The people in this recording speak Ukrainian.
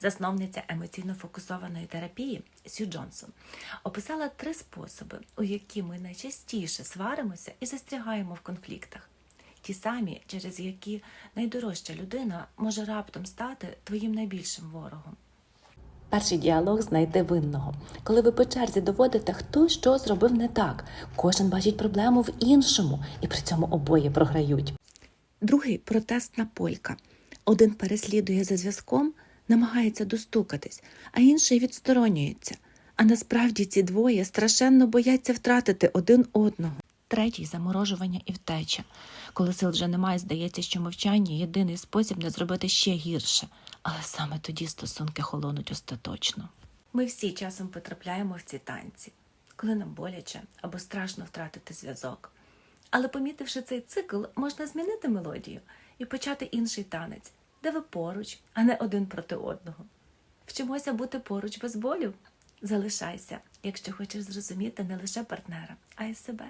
Засновниця емоційно фокусованої терапії Сью Джонсон описала три способи, у які ми найчастіше сваримося і застрягаємо в конфліктах. Ті самі, через які найдорожча людина може раптом стати твоїм найбільшим ворогом. Перший діалог знайти винного. Коли ви по черзі доводите, хто що зробив не так, кожен бачить проблему в іншому, і при цьому обоє програють. Другий протестна полька. Один переслідує за зв'язком, намагається достукатись, а інший відсторонюється. А насправді ці двоє страшенно бояться втратити один одного. Третій заморожування і втеча. Коли сил вже немає, здається, що мовчання єдиний спосіб не зробити ще гірше, але саме тоді стосунки холонуть остаточно. Ми всі часом потрапляємо в ці танці, коли нам боляче або страшно втратити зв'язок. Але помітивши цей цикл, можна змінити мелодію і почати інший танець, де ви поруч, а не один проти одного. Вчимося бути поруч без болю. Залишайся, якщо хочеш зрозуміти не лише партнера, а й себе.